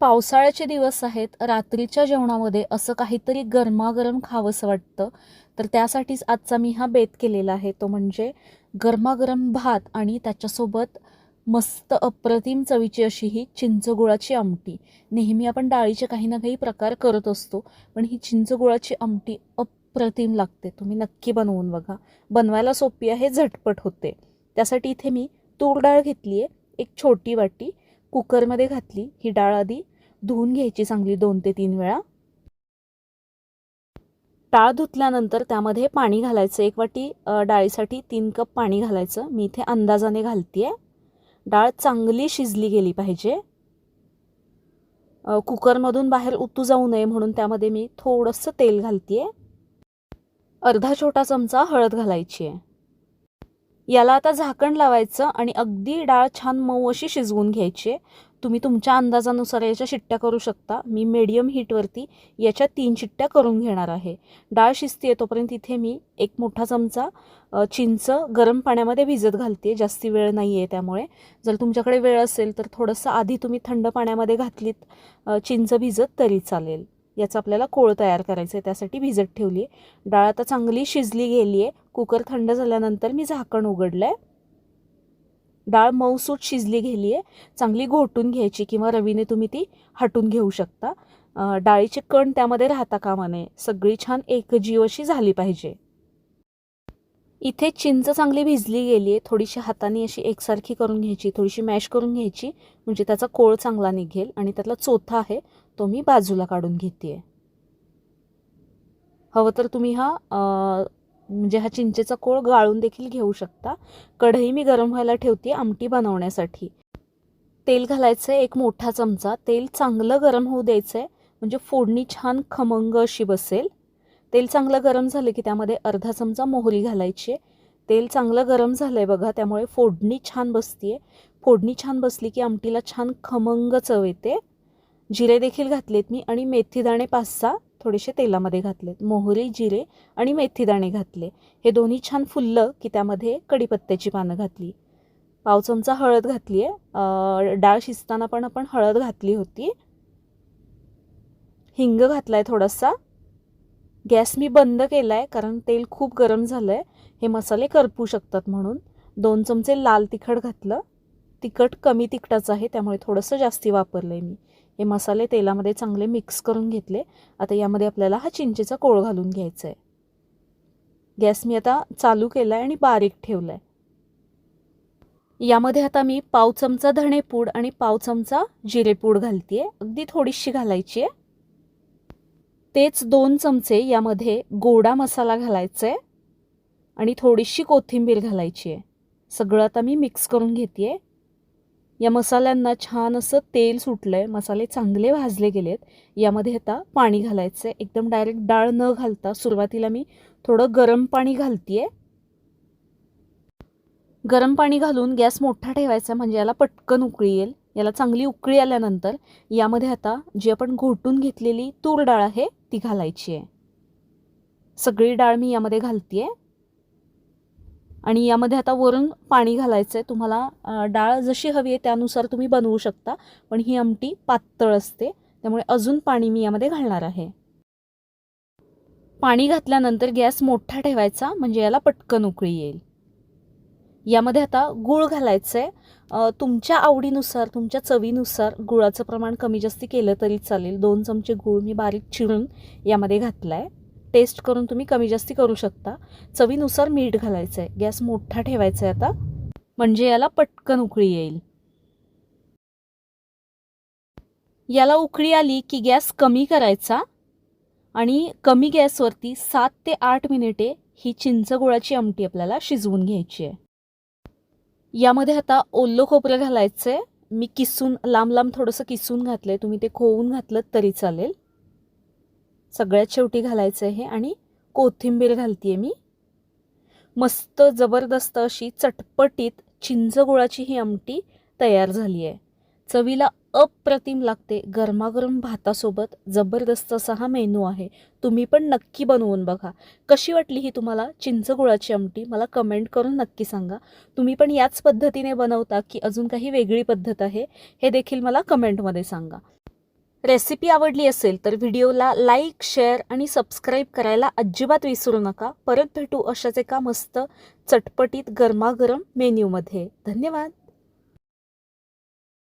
पावसाळ्याचे दिवस आहेत रात्रीच्या जेवणामध्ये असं काहीतरी गरमागरम खावंसं वाटतं. तर त्यासाठीच आजचा मी हा बेत केलेला आहे. तो म्हणजे गरमागरम भात आणि त्याच्यासोबत मस्त अप्रतिम चवीची अशी ही चिंचगुळाची आमटी. नेहमी आपण डाळीचे काही ना काही प्रकार करत असतो पण ही चिंचगुळाची आमटी अप्रतिम लागते. तुम्ही नक्की बनवून बघा. बनवायला सोपी आहे झटपट होते. त्यासाठी इथे मी तूर डाळ घेतली आहे एक छोटी वाटी. कुकरमध्ये घातली ही डाळ आधी धुवून घ्यायची चांगली दोन ते तीन वेळा. डाळ धुतल्यानंतर त्यामध्ये पाणी घालायचं. एक वाटी डाळीसाठी तीन कप पाणी घालायचं. मी इथे अंदाजाने घालते आहे डाळ चांगली शिजली गेली पाहिजे. कुकरमधून बाहेर उतू जाऊ नये म्हणून त्यामध्ये मी थोडंसं तेल घालते आहे अर्धा छोटा चमचा हळद घालायची आहे याला आता झाकण लावायचं आणि अगदी डाळ छान मऊ अशी शिजवून घ्यायची आहे. तुम्ही तुमच्या अंदाजानुसार याच्या शिट्ट्या करू शकता. मी मीडियम हीटवरती याच्या तीन शिट्ट्या करून घेणार आहे. डाळ शिजते तोपर्यंत इथे मी एक मोठा चमचा चिंच गरम पाण्यामध्ये भिजत घालते. जास्ती वेळ नाही आहे त्यामुळे. जर तुमच्याकडे वेळ असेल तर थोडंसं आधी तुम्ही थंड पाण्यामध्ये घातलीत चिंच भिजत तरी चालेल. याचं आपल्याला कोळ तयार करायचं आहे त्यासाठी भिजत ठेवली आहे. डाळ आता चांगली शिजली गेली आहे. कुकर थंड झाल्यानंतर मी झाकण उघडलं आहे डाळ मऊसूत शिजली गेली आहे. चांगली घोटून घ्यायची किंवा रवीने तुम्ही ती हटून घेऊ शकता. डाळीचे कण त्यामध्ये राहता कामा नये. सगळी छान एकजीव अशी झाली पाहिजे. इथे चिंच चांगली भिजली गेली आहे. थोडीशी हाताने अशी एकसारखी करून घ्यायची थोडीशी मॅश करून घ्यायची. म्हणजे त्याचा कोळ चांगला निघेल आणि त्यातला चोथा आहे तो मी बाजूला काढून घेते हवं तर तुम्ही हा म्हणजे हा चिंचेचा कोळ गाळून देखील घेऊ शकता. कढई मी गरम व्हायला ठेवते आमटी बनवण्यासाठी. तेल घालायचं आहे एक मोठा चमचा. तेल चांगलं गरम होऊ द्यायचं आहे म्हणजे फोडणी छान खमंग अशी बसेल. तेल चांगलं गरम झालं की त्यामध्ये अर्धा चमचा मोहरी घालायची आहे. तेल चांगलं गरम झालं आहे बघा त्यामुळे फोडणी छान बसते फोडणी छान बसली की आमटीला छान खमंग चव येते. जिरे देखील घातलेत मी आणि मेथीदाणे पाच सहा थोडेसे तेलामध्ये घातलेत. मोहरी जिरे आणि मेथीदाणे घातले. हे दोन्ही छान फुललं की त्यामध्ये कढीपत्त्याची पानं घातली. पाव चमचा हळद घातली आहे डाळ शिजताना पण आपण हळद घातली होती. हिंग घातला आहे थोडासा. गॅस मी बंद केला आहे कारण तेल खूप गरम झालं आहे हे मसाले करपू शकतात म्हणून. दोन चमचे लाल तिखट घातलं. तिखट कमी तिखटाचं आहे त्यामुळे थोडंसं जास्ती वापरलं आहे मी. हे मसाले तेलामध्ये चांगले मिक्स करून घेतले. आता यामध्ये आपल्याला हा चिंचेचा कोळ घालून घ्यायचा आहे गॅस मी आता चालू केला आहे आणि बारीक ठेवला आहे यामध्ये आता मी पाव चमचा धणेपूड आणि पाव चमचा जिरेपूड घालते आहे अगदी थोडीशी घालायची आहे तेच दोन चमचे यामध्ये गोडा मसाला घालायचा आहे आणि थोडीशी कोथिंबीर घालायची आहे सगळं आता मी मिक्स करून घेते आहे या मसाल्यांना छान असं तेल सुटलं आहे मसाले चांगले भाजले गेलेत यामध्ये आता पाणी घालायचं आहे एकदम डायरेक्ट डाळ न घालता सुरुवातीला मी थोडं गरम पाणी घालते आहे गरम पाणी घालून गॅस मोठा ठेवायचा म्हणजे याला पटकन उकळी येईल. याला चांगली उकळी आल्यानंतर यामध्ये आता जी आपण घोटून घेतलेली तूर डाळ आहे ती घालायची आहे. सगळी डाळ मी यामध्ये घालते आहे आणि यामध्ये आता वरून पाणी घालायचं आहे तुम्हाला डाळ जशी हवी आहे त्यानुसार तुम्ही बनवू शकता. पण ही आमटी पातळ असते. त्यामुळे अजून पाणी मी यामध्ये घालणार आहे. पाणी घातल्यानंतर गॅस मोठा ठेवायचा म्हणजे याला पटकन उकळी येईल. यामध्ये आता गूळ घालायचं आहे तुमच्या आवडीनुसार तुमच्या चवीनुसार गुळाचं प्रमाण कमी जास्ती केलं तरी चालेल. दोन चमचे गूळ मी बारीक चिरून यामध्ये घातला आहे टेस्ट करून तुम्ही कमी जास्ती करू शकता. चवीनुसार मीठ घालायचं आहे गॅस मोठा ठेवायचा आहे आता. म्हणजे याला पटकन उकळी येईल. याला उकळी आली की गॅस कमी करायचा आणि कमी गॅसवरती सात ते आठ मिनिटे ही चिंच गुळाची आमटी आपल्याला शिजवून घ्यायची आहे. यामध्ये आता ओल्लं खोबरं घालायचं आहे मी किसून लांब लांब थोडंसं किसून घातलं आहे तुम्ही ते खोवून घातलं तरी चालेल. सगळ्यात शेवटी घालायचं आहे आणि कोथिंबीर घालते मी. मस्त जबरदस्त अशी चटपटीत चिंच गुळाची ही आमटी तयार झाली आहे चवीला अप्रतिम लागते. गरमागरम भातासोबत जबरदस्त असा हा मेनू आहे. तुम्ही पण नक्की बनवून बघा. कशी वाटली ही तुम्हाला चिंच गुळाची आमटी? मला कमेंट करून नक्की सांगा. तुम्ही पण याच पद्धतीने बनवता की अजून काही वेगळी पद्धत आहे? हे देखील मला कमेंटमध्ये सांगा. रेसिपी आवडली असेल तर व्हिडिओला लाईक शेअर आणि सबस्क्राईब करायला अजिबात विसरू नका. परत भेटू अशाच एका मस्त चटपटीत गरमागरम मेन्यूमध्ये. धन्यवाद.